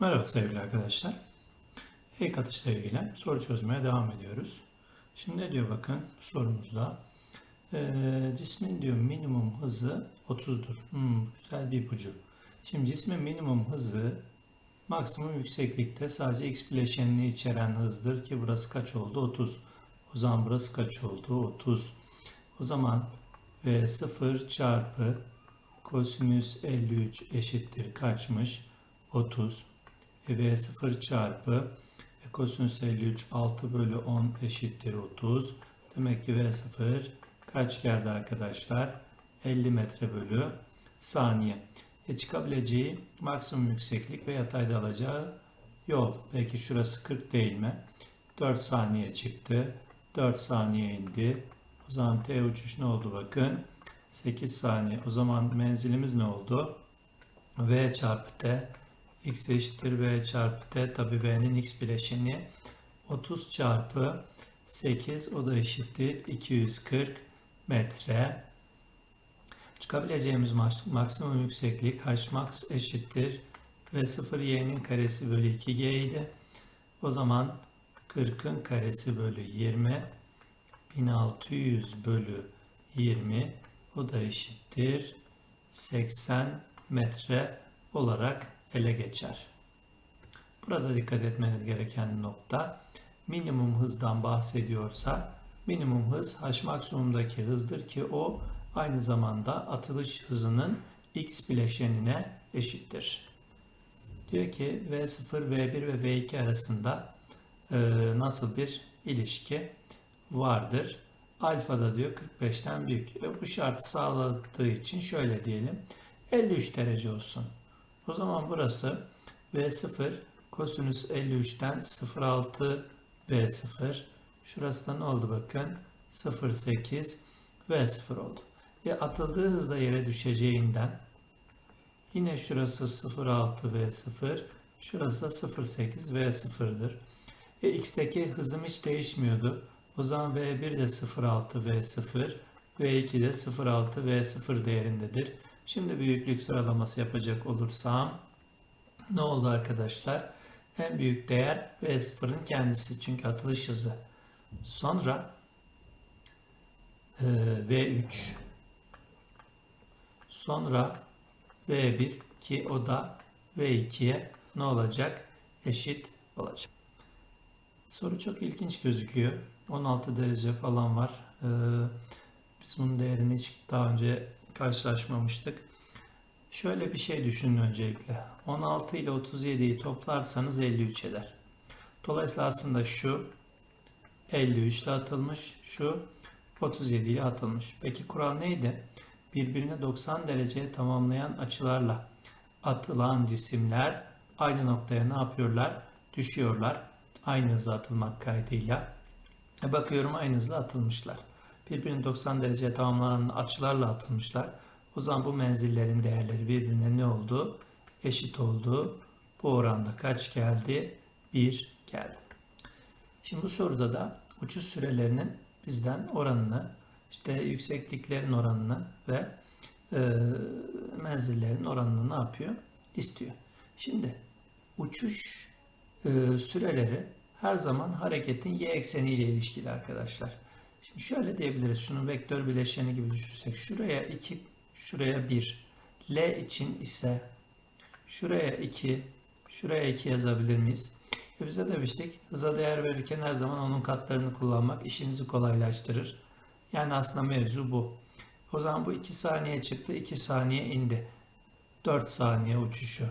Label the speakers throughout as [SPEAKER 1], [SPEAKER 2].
[SPEAKER 1] Merhaba sevgili arkadaşlar. Ek atışla ilgili soru çözmeye devam ediyoruz. Şimdi ne diyor bakın sorumuzda. Ee, cismin diyor minimum hızı 30'dur. Hmm, güzel bir ipucu. Şimdi cismin minimum hızı maksimum yükseklikte sadece x bileşenini içeren hızdır ki burası kaç oldu? 30. O zaman burası kaç oldu? 30. O zaman v0 çarpı kosinüs 53 eşittir kaçmış? 30. E, V0 çarpı kosinüs 53 6 bölü 10 eşittir 30. Demek ki V0 kaç geldi arkadaşlar? 50 metre bölü saniye. E çıkabileceği maksimum yükseklik ve yatayda alacağı yol. Belki şurası 40 değil mi? 4 saniye çıktı. 4 saniye indi. O zaman T uçuş ne oldu bakın? 8 saniye. O zaman menzilimiz ne oldu? V çarpı T x eşittir v çarpı t. Tabi v'nin x bileşeni 30 çarpı 8 o da eşittir 240 metre. Çıkabileceğimiz maksimum yükseklik h max eşittir v 0 y'nin karesi bölü 2g idi. O zaman 40'ın karesi bölü 20 1600 bölü 20 o da eşittir 80 metre olarak ele geçer. Burada dikkat etmeniz gereken nokta minimum hızdan bahsediyorsa minimum hız h maksimumdaki hızdır ki o aynı zamanda atılış hızının x bileşenine eşittir. Diyor ki V0, V1 ve V2 arasında e, nasıl bir ilişki vardır? Alfa da diyor 45'ten büyük. E, bu şartı sağladığı için şöyle diyelim. 53 derece olsun. O zaman burası V0 kosinüs 53'ten 0,6 V0. Şurası da ne oldu bakın? 0,8 V0 oldu. E atıldığı hızda yere düşeceğinden yine şurası 0,6 V0. Şurası da 0,8 V0'dır. E, X'teki hızım hiç değişmiyordu. O zaman V1 de 0,6 V0. V2 de 0,6 V0 değerindedir. Şimdi büyüklük sıralaması yapacak olursam ne oldu arkadaşlar? En büyük değer V0'ın kendisi çünkü atılış hızı. Sonra e, V3 sonra V1 ki o da V2'ye ne olacak? Eşit olacak. Soru çok ilginç gözüküyor. 16 derece falan var. Ee, biz bunun değerini hiç daha önce karşılaşmamıştık. Şöyle bir şey düşünün öncelikle. 16 ile 37'yi toplarsanız 53 eder. Dolayısıyla aslında şu 53 ile atılmış, şu 37 ile atılmış. Peki kural neydi? Birbirine 90 dereceye tamamlayan açılarla atılan cisimler aynı noktaya ne yapıyorlar? Düşüyorlar. Aynı hızla atılmak kaydıyla. E bakıyorum aynı hızla atılmışlar birbirini 90 dereceye tamamlanan açılarla atılmışlar. O zaman bu menzillerin değerleri birbirine ne oldu? Eşit oldu. Bu oranda kaç geldi? 1 geldi. Şimdi bu soruda da uçuş sürelerinin bizden oranını, işte yüksekliklerin oranını ve e, menzillerin oranını ne yapıyor? İstiyor. Şimdi uçuş e, süreleri her zaman hareketin y ekseni ile ilişkili arkadaşlar. Şimdi şöyle diyebiliriz. Şunu vektör bileşeni gibi düşünürsek. Şuraya 2, şuraya 1. L için ise şuraya 2, şuraya 2 yazabilir miyiz? E bize demiştik hıza değer verirken her zaman onun katlarını kullanmak işinizi kolaylaştırır. Yani aslında mevzu bu. O zaman bu 2 saniye çıktı, 2 saniye indi. 4 saniye uçuşu.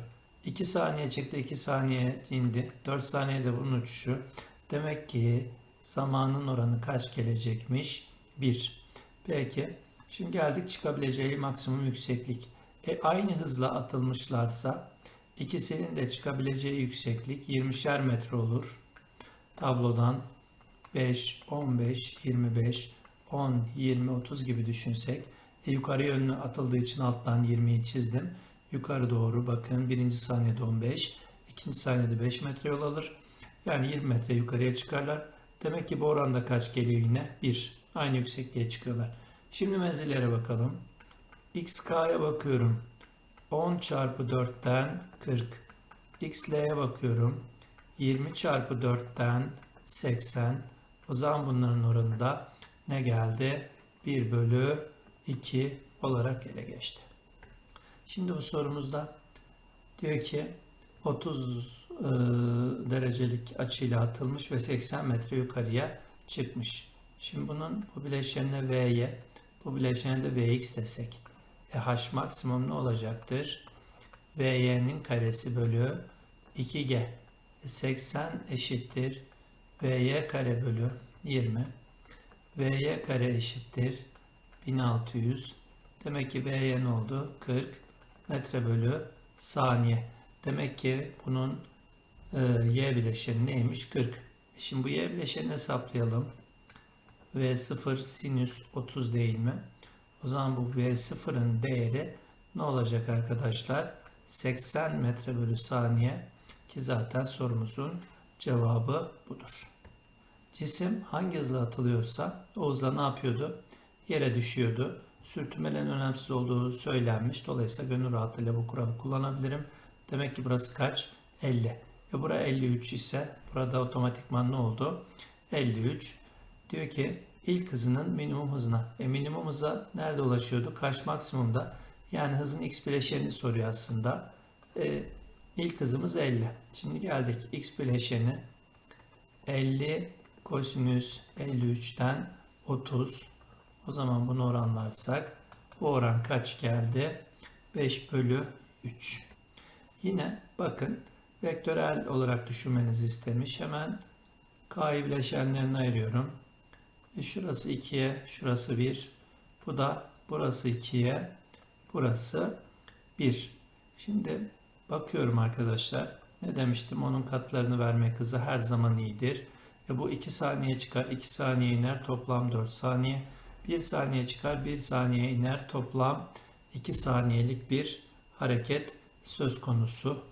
[SPEAKER 1] 2 saniye çıktı, 2 saniye indi. 4 saniye de bunun uçuşu. Demek ki zamanın oranı kaç gelecekmiş? 1. Peki. Şimdi geldik çıkabileceği maksimum yükseklik. E aynı hızla atılmışlarsa ikisinin de çıkabileceği yükseklik 20'şer metre olur. Tablodan 5, 15, 25, 10, 20, 30 gibi düşünsek. E yukarı yönlü atıldığı için alttan 20'yi çizdim. Yukarı doğru bakın birinci saniyede 15, ikinci saniyede 5 metre yol alır. Yani 20 metre yukarıya çıkarlar. Demek ki bu oranda kaç geliyor yine? 1. Aynı yüksekliğe çıkıyorlar. Şimdi menzillere bakalım. xk'ya bakıyorum. 10 çarpı 4'ten 40. xl'ye bakıyorum. 20 çarpı 4'ten 80. O zaman bunların oranında ne geldi? 1 bölü 2 olarak ele geçti. Şimdi bu sorumuzda diyor ki 30 e, derecelik açıyla atılmış ve 80 metre yukarıya çıkmış. Şimdi bunun bu bileşenine V'ye, bu bileşene de Vx desek. E H maksimum ne olacaktır? Vy'nin karesi bölü 2G. E 80 eşittir. Vy kare bölü 20. Vy kare eşittir. 1600. Demek ki Vy ne oldu? 40 metre bölü saniye. Demek ki bunun e, y bileşeni neymiş? 40. Şimdi bu y bileşenini hesaplayalım. V0 sinüs 30 değil mi? O zaman bu V0'ın değeri ne olacak arkadaşlar? 80 metre bölü saniye ki zaten sorumuzun cevabı budur. Cisim hangi hızla atılıyorsa o hızla ne yapıyordu? Yere düşüyordu. Sürtünmelerin önemsiz olduğu söylenmiş. Dolayısıyla gönül rahatlığıyla bu kuralı kullanabilirim. Demek ki burası kaç? 50. Ve bura 53 ise burada otomatikman ne oldu? 53. Diyor ki ilk hızının minimum hızına. E minimum hıza nerede ulaşıyordu? Kaç maksimumda? Yani hızın x bileşenini soruyor aslında. E, ilk hızımız 50. Şimdi geldik x bileşeni 50 kosinüs 53'ten 30. O zaman bunu oranlarsak bu oran kaç geldi? 5 bölü 3. Yine bakın vektörel olarak düşünmenizi istemiş. Hemen k'yı bileşenlerine ayırıyorum. E şurası 2'ye, şurası 1. Bu da burası 2'ye, burası 1. Şimdi bakıyorum arkadaşlar. Ne demiştim? Onun katlarını vermek hızı her zaman iyidir. E bu 2 saniye çıkar, 2 saniye iner. Toplam 4 saniye. 1 saniye çıkar, 1 saniye iner. Toplam 2 saniyelik bir hareket söz konusu.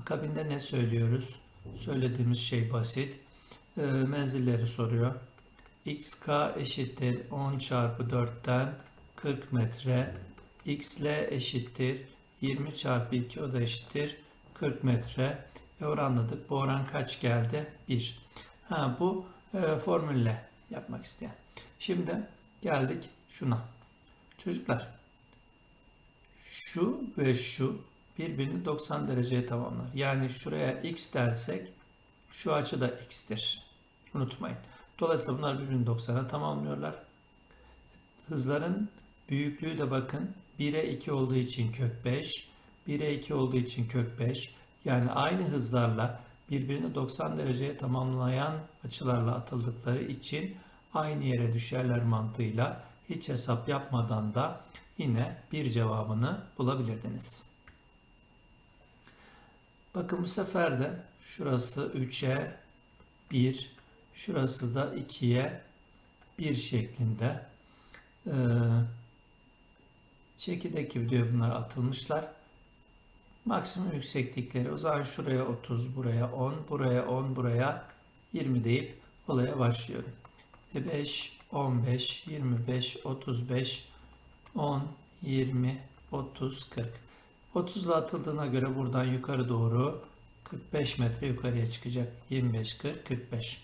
[SPEAKER 1] Akabinde ne söylüyoruz? Söylediğimiz şey basit. E, menzilleri soruyor. xk eşittir 10 çarpı 4'ten 40 metre. xl eşittir 20 çarpı 2 o da eşittir 40 metre. E oranladık. Bu oran kaç geldi? 1. Ha, bu e, formülle yapmak isteyen. Şimdi geldik şuna. Çocuklar şu ve şu birbirini 90 dereceye tamamlar. Yani şuraya x dersek şu açı da x'tir. Unutmayın. Dolayısıyla bunlar birbirini 90'a tamamlıyorlar. Hızların büyüklüğü de bakın 1'e 2 olduğu için kök 5, 1'e 2 olduğu için kök 5. Yani aynı hızlarla birbirini 90 dereceye tamamlayan açılarla atıldıkları için aynı yere düşerler mantığıyla hiç hesap yapmadan da yine bir cevabını bulabilirdiniz. Bakın bu sefer de şurası 3'e 1, şurası da 2'ye 1 şeklinde ee, çekirdek diyor bunlar atılmışlar. Maksimum yükseklikleri o zaman şuraya 30, buraya 10, buraya 10, buraya 20 deyip olaya başlıyorum. E 5, 15, 25, 35, 10, 20, 30, 40. 30 ile atıldığına göre buradan yukarı doğru 45 metre yukarıya çıkacak. 25, 40, 45.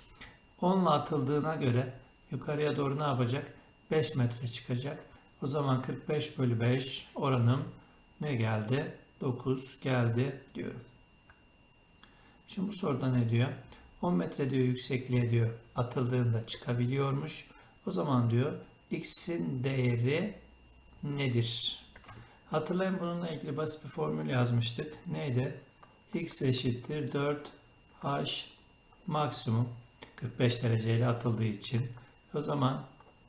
[SPEAKER 1] 10 ile atıldığına göre yukarıya doğru ne yapacak? 5 metre çıkacak. O zaman 45 bölü 5 oranım ne geldi? 9 geldi diyorum. Şimdi bu soruda ne diyor? 10 metre diyor yüksekliğe diyor atıldığında çıkabiliyormuş. O zaman diyor x'in değeri nedir? Hatırlayın bununla ilgili basit bir formül yazmıştık. Neydi? x eşittir 4h maksimum 45 dereceyle atıldığı için. O zaman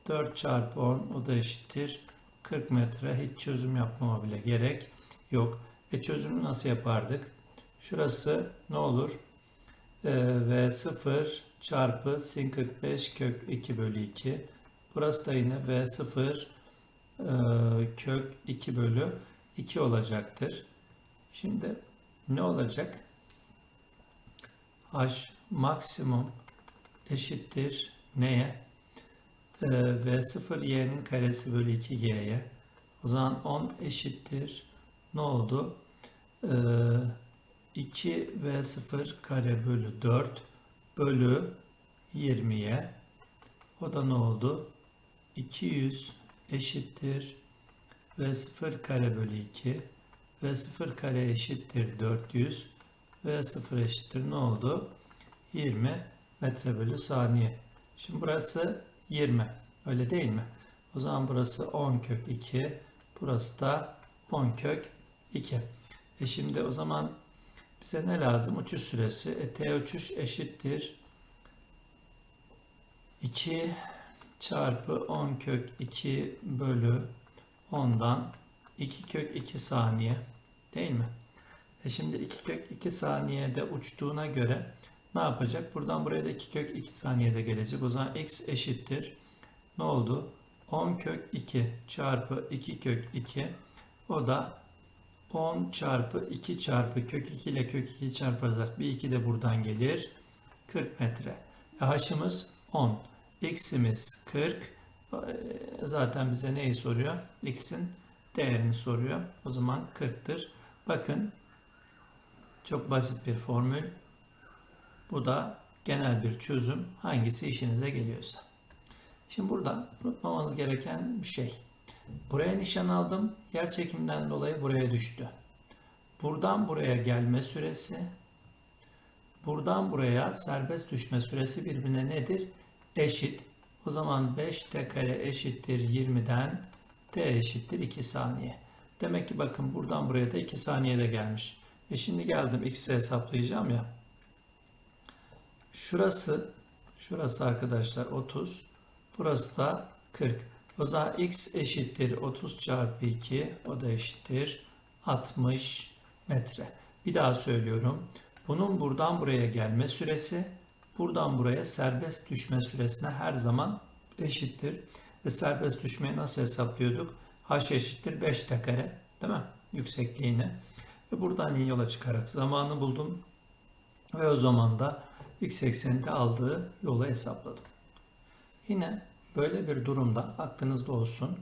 [SPEAKER 1] 4 çarpı 10 o da eşittir 40 metre. Hiç çözüm yapmama bile gerek yok. E çözümü nasıl yapardık? Şurası ne olur? Ee, V0 çarpı sin 45 kök 2 bölü 2. Burası da yine V0 e, kök 2 bölü 2 olacaktır. Şimdi ne olacak? H maksimum eşittir neye? E, V0 y'nin karesi bölü 2 g'ye. O zaman 10 eşittir ne oldu? E, 2v0 kare bölü 4 bölü 20'ye o da ne oldu? 200 eşittir v0 kare bölü 2 v0 kare eşittir 400 v0 eşittir ne oldu? 20 metre bölü saniye. Şimdi burası 20 öyle değil mi? O zaman burası 10 kök 2 burası da 10 kök 2. E şimdi o zaman bize ne lazım? Uçuş süresi. E, T uçuş eşittir 2 çarpı 10 kök 2 bölü 10'dan 2 kök 2 saniye değil mi? E şimdi 2 kök 2 saniyede uçtuğuna göre ne yapacak? Buradan buraya da 2 kök 2 saniyede gelecek. O zaman x eşittir. Ne oldu? 10 kök 2 çarpı 2 kök 2 o da 10 çarpı 2 çarpı kök 2 ile kök 2 çarparsak bir 2 de buradan gelir. 40 metre. E, h'ımız 10. X'imiz 40. E, Zaten bize neyi soruyor? X'in değerini soruyor. O zaman 40'tır. Bakın çok basit bir formül. Bu da genel bir çözüm. Hangisi işinize geliyorsa. Şimdi burada unutmamanız gereken bir şey. Buraya nişan aldım. Yer çekimden dolayı buraya düştü. Buradan buraya gelme süresi, buradan buraya serbest düşme süresi birbirine nedir? Eşit. O zaman 5t kare eşittir 20'den t eşittir 2 saniye. Demek ki bakın buradan buraya da 2 saniyede gelmiş. E şimdi geldim x'i hesaplayacağım ya. Şurası, şurası arkadaşlar 30. Burası da 40. O zaman x eşittir 30 çarpı 2. O da eşittir 60 metre. Bir daha söylüyorum. Bunun buradan buraya gelme süresi, buradan buraya serbest düşme süresine her zaman eşittir. Ve serbest düşmeyi nasıl hesaplıyorduk? h eşittir 5 t kare. Değil mi? Yüksekliğini. Ve buradan yola çıkarak zamanı buldum. Ve o zaman da x ekseninde aldığı yolu hesapladım. Yine böyle bir durumda aklınızda olsun.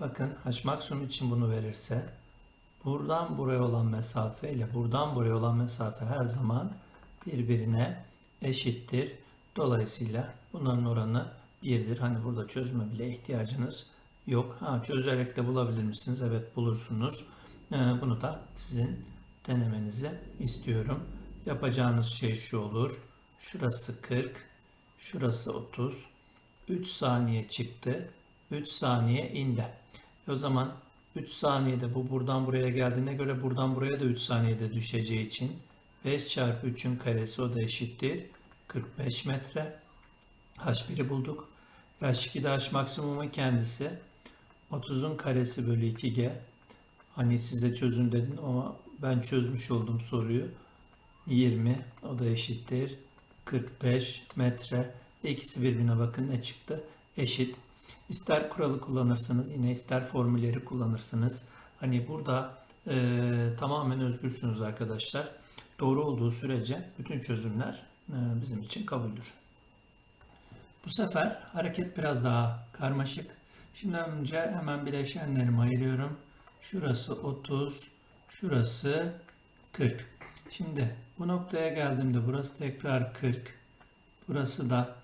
[SPEAKER 1] Bakın h maksimum için bunu verirse buradan buraya olan mesafe ile buradan buraya olan mesafe her zaman birbirine eşittir. Dolayısıyla bunların oranı 1'dir. Hani burada çözüme bile ihtiyacınız yok. Ha, çözerek de bulabilir misiniz? Evet bulursunuz. Ee, bunu da sizin denemenizi istiyorum. Yapacağınız şey şu olur. Şurası 40, şurası 30. 3 saniye çıktı. 3 saniye indi. O zaman 3 saniyede bu buradan buraya geldiğine göre buradan buraya da 3 saniyede düşeceği için 5 çarpı 3'ün karesi o da eşittir. 45 metre. H1'i bulduk. H2'de H maksimumun kendisi 30'un karesi bölü 2G. Hani size çözün dedim ama ben çözmüş oldum soruyu. 20 o da eşittir. 45 metre. İkisi birbirine bakın ne çıktı? Eşit. İster kuralı kullanırsınız yine ister formülleri kullanırsınız. Hani burada e, tamamen özgürsünüz arkadaşlar. Doğru olduğu sürece bütün çözümler e, bizim için kabuldür. Bu sefer hareket biraz daha karmaşık. Şimdi önce hemen bileşenlerimi ayırıyorum. Şurası 30, şurası 40. Şimdi bu noktaya geldiğimde burası tekrar 40. Burası da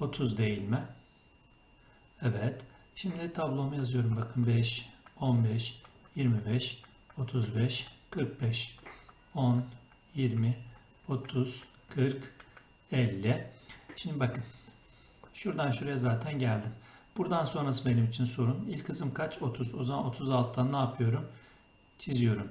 [SPEAKER 1] 30 değil mi? Evet. Şimdi tablomu yazıyorum. Bakın 5, 15, 25, 35, 45, 10, 20, 30, 40, 50. Şimdi bakın. Şuradan şuraya zaten geldim. Buradan sonrası benim için sorun. İlk hızım kaç? 30. O zaman 36'dan ne yapıyorum? Çiziyorum.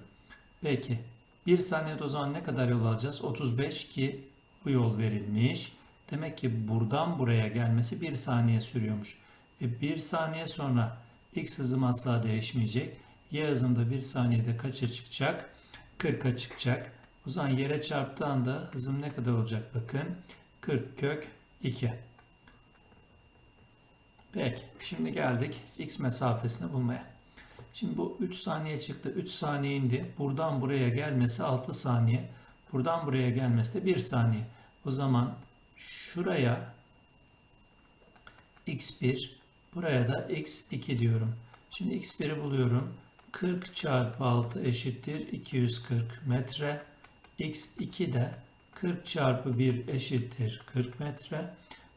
[SPEAKER 1] Peki. 1 saniyede o zaman ne kadar yol alacağız? 35 ki bu yol verilmiş. Demek ki buradan buraya gelmesi 1 saniye sürüyormuş. E 1 saniye sonra x hızım asla değişmeyecek. Y hızım da 1 saniyede kaça çıkacak? 40'a çıkacak. O zaman yere çarptığı anda hızım ne kadar olacak bakın. 40 kök 2. Peki şimdi geldik x mesafesini bulmaya. Şimdi bu 3 saniye çıktı. 3 saniye indi. Buradan buraya gelmesi 6 saniye. Buradan buraya gelmesi de 1 saniye. O zaman şuraya x1 buraya da x2 diyorum. Şimdi x1'i buluyorum. 40 çarpı 6 eşittir 240 metre. X2 de 40 çarpı 1 eşittir 40 metre.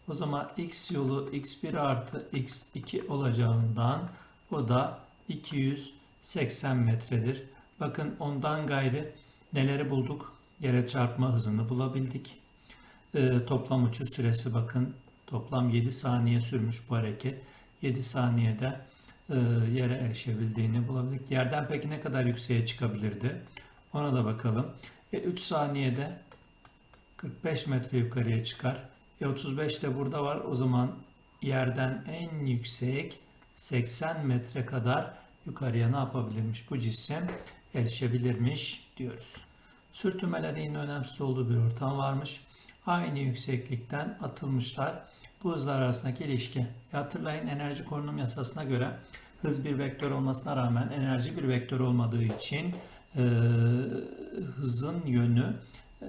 [SPEAKER 1] O zaman x yolu x1 artı x2 olacağından o da 280 metredir. Bakın ondan gayrı neleri bulduk? Yere çarpma hızını bulabildik. Ee, toplam uçuş süresi bakın toplam 7 saniye sürmüş bu hareket. 7 saniyede e, yere erişebildiğini bulabildik. Yerden peki ne kadar yükseğe çıkabilirdi? Ona da bakalım. E, 3 saniyede 45 metre yukarıya çıkar. E, 35 de burada var. O zaman yerden en yüksek 80 metre kadar yukarıya ne yapabilirmiş bu cisim? Erişebilirmiş diyoruz. Sürtünmelerin yine önemsiz olduğu bir ortam varmış. Aynı yükseklikten atılmışlar. Bu hızlar arasındaki ilişki. E, hatırlayın enerji korunum yasasına göre hız bir vektör olmasına rağmen enerji bir vektör olmadığı için e, hızın yönü e,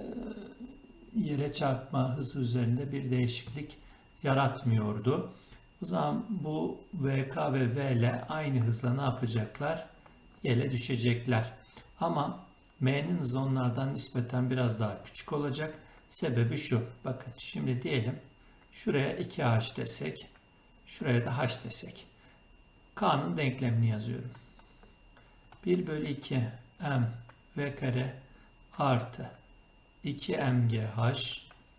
[SPEAKER 1] yere çarpma hızı üzerinde bir değişiklik yaratmıyordu. O zaman bu VK ve VL aynı hızla ne yapacaklar? Yere düşecekler. Ama M'nin hızı onlardan nispeten biraz daha küçük olacak. Sebebi şu. Bakın şimdi diyelim şuraya 2H desek. Şuraya da H desek. K'nın denklemini yazıyorum. 1 bölü 2 M V kare artı 2 MGH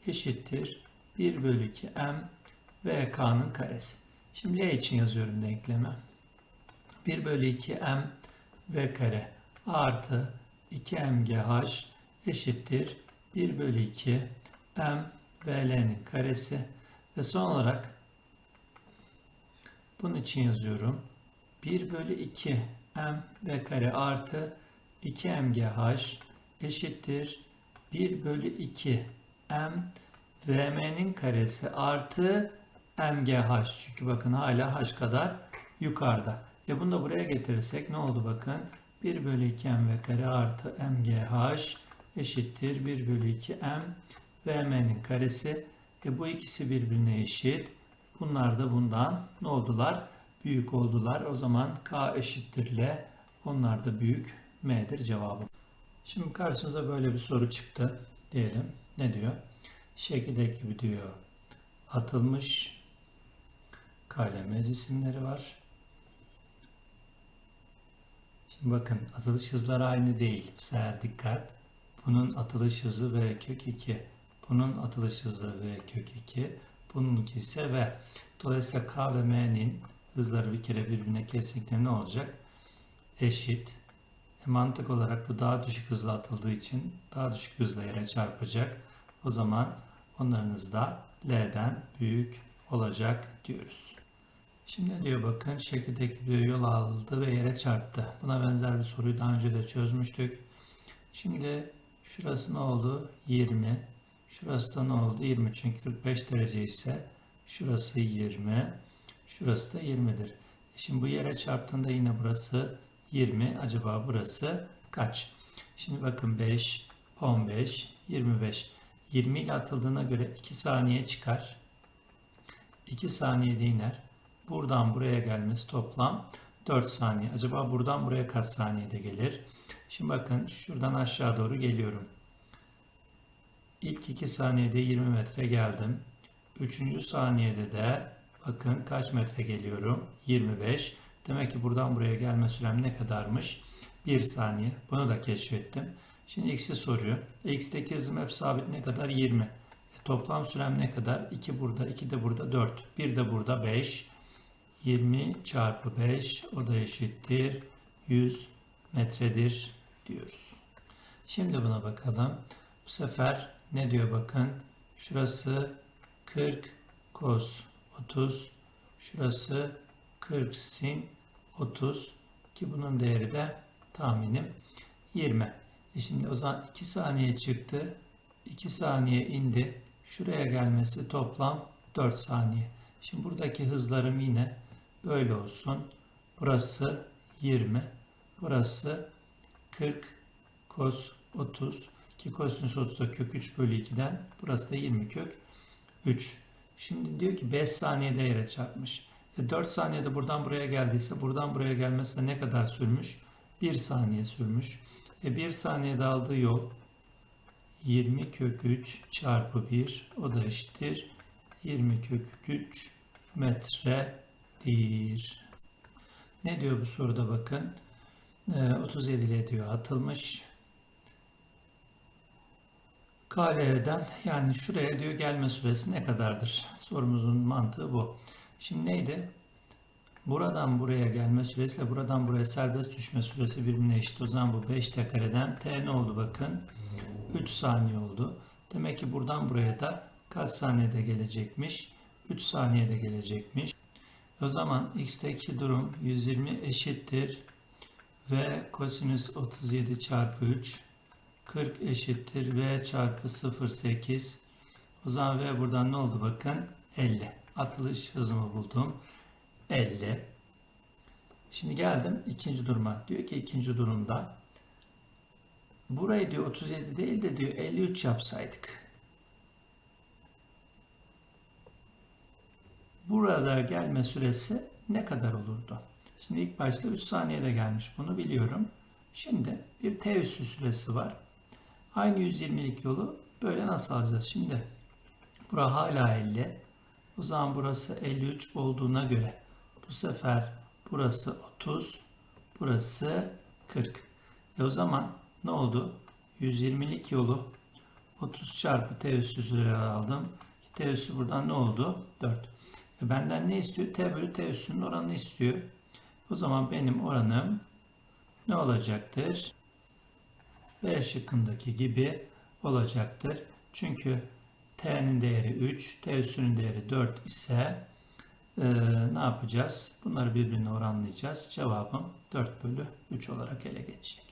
[SPEAKER 1] eşittir 1 bölü 2 M VK'nın karesi. Şimdi L için yazıyorum denkleme. 1 bölü 2 M V kare artı 2 MGH eşittir 1 bölü 2 M VL'nin karesi ve son olarak bunun için yazıyorum. 1 bölü 2 M V kare artı 2 MGH eşittir 1 bölü 2 M VM'nin karesi artı MGH. Çünkü bakın hala H kadar yukarıda. E bunu da buraya getirirsek ne oldu bakın? 1 bölü 2 M V kare artı MGH eşittir 1 bölü 2 M VM'nin karesi. E bu ikisi birbirine eşit. Bunlar da bundan ne oldular? Büyük oldular. O zaman K eşittir L. Onlar da büyük. M'dir cevabı. Şimdi karşımıza böyle bir soru çıktı diyelim. Ne diyor? Şekildeki gibi diyor. Atılmış kalem cisimleri var. Şimdi bakın atılış hızları aynı değil. Seher dikkat. Bunun atılış hızı v kök 2. Bunun atılış hızı v kök 2. Bununki ise v. Dolayısıyla k ve m'nin hızları bir kere birbirine kesinlikle ne olacak? Eşit. Mantık olarak bu daha düşük hızla atıldığı için daha düşük hızla yere çarpacak. O zaman onların hızı da L'den büyük olacak diyoruz. Şimdi diyor bakın şekildeki diyor yol aldı ve yere çarptı. Buna benzer bir soruyu daha önce de çözmüştük. Şimdi şurası ne oldu? 20. Şurası da ne oldu? 20 çünkü 45 derece ise şurası 20. Şurası da 20'dir. E, şimdi bu yere çarptığında yine burası 20. Acaba burası kaç? Şimdi bakın 5, 15, 25. 20 ile atıldığına göre 2 saniye çıkar. 2 saniyede iner. Buradan buraya gelmesi toplam 4 saniye. Acaba buradan buraya kaç saniyede gelir? Şimdi bakın şuradan aşağı doğru geliyorum. İlk 2 saniyede 20 metre geldim. 3. saniyede de bakın kaç metre geliyorum? 25. Demek ki buradan buraya gelme sürem ne kadarmış? 1 saniye. Bunu da keşfettim. Şimdi x'i soruyor. x'teki hızım hep sabit ne kadar? 20. E, toplam sürem ne kadar? 2 burada, 2 de burada 4. 1 de burada 5. 20 çarpı 5 o da eşittir 100 metredir diyoruz. Şimdi buna bakalım. Bu sefer ne diyor bakın. Şurası 40 cos 30. Şurası 40 sin 30 ki bunun değeri de tahminim 20. E şimdi o zaman 2 saniye çıktı. 2 saniye indi. Şuraya gelmesi toplam 4 saniye. Şimdi buradaki hızlarım yine böyle olsun. Burası 20. Burası 40 cos 30 ki kosinüs 30 da kök 3 bölü 2'den burası da 20 kök 3. Şimdi diyor ki 5 saniyede yere çarpmış. E 4 saniyede buradan buraya geldiyse buradan buraya gelmesine ne kadar sürmüş? 1 saniye sürmüş. E 1 saniyede aldığı yol 20 kök 3 çarpı 1 o da eşittir 20 kök 3 metredir. Ne diyor bu soruda bakın. Ee, 37 ile diyor atılmış. KL'den yani şuraya diyor gelme süresi ne kadardır? Sorumuzun mantığı bu. Şimdi neydi? Buradan buraya gelme süresiyle buradan buraya serbest düşme süresi birbirine eşit. O zaman bu 5 t kareden t ne oldu bakın? 3 saniye oldu. Demek ki buradan buraya da kaç saniyede gelecekmiş? 3 saniyede gelecekmiş. O zaman x'teki durum 120 eşittir v kosinüs 37 çarpı 3 40 eşittir v çarpı 0,8 o zaman v buradan ne oldu bakın 50 atılış hızımı buldum 50 şimdi geldim ikinci duruma diyor ki ikinci durumda burayı diyor 37 değil de diyor 53 yapsaydık burada gelme süresi ne kadar olurdu? Şimdi ilk başta 3 saniyede gelmiş bunu biliyorum. Şimdi bir t üssü süresi var. Aynı 120'lik yolu böyle nasıl alacağız? Şimdi bura hala 50. O zaman burası 53 olduğuna göre bu sefer burası 30, burası 40. E o zaman ne oldu? 120'lik yolu 30 çarpı t üssü süre aldım. T üssü buradan ne oldu? 4. E benden ne istiyor? T bölü T üssünün oranını istiyor. O zaman benim oranım ne olacaktır? B şıkkındaki gibi olacaktır. Çünkü T'nin değeri 3, T üssünün değeri 4 ise e, ne yapacağız? Bunları birbirine oranlayacağız. Cevabım 4 bölü 3 olarak ele geçecek.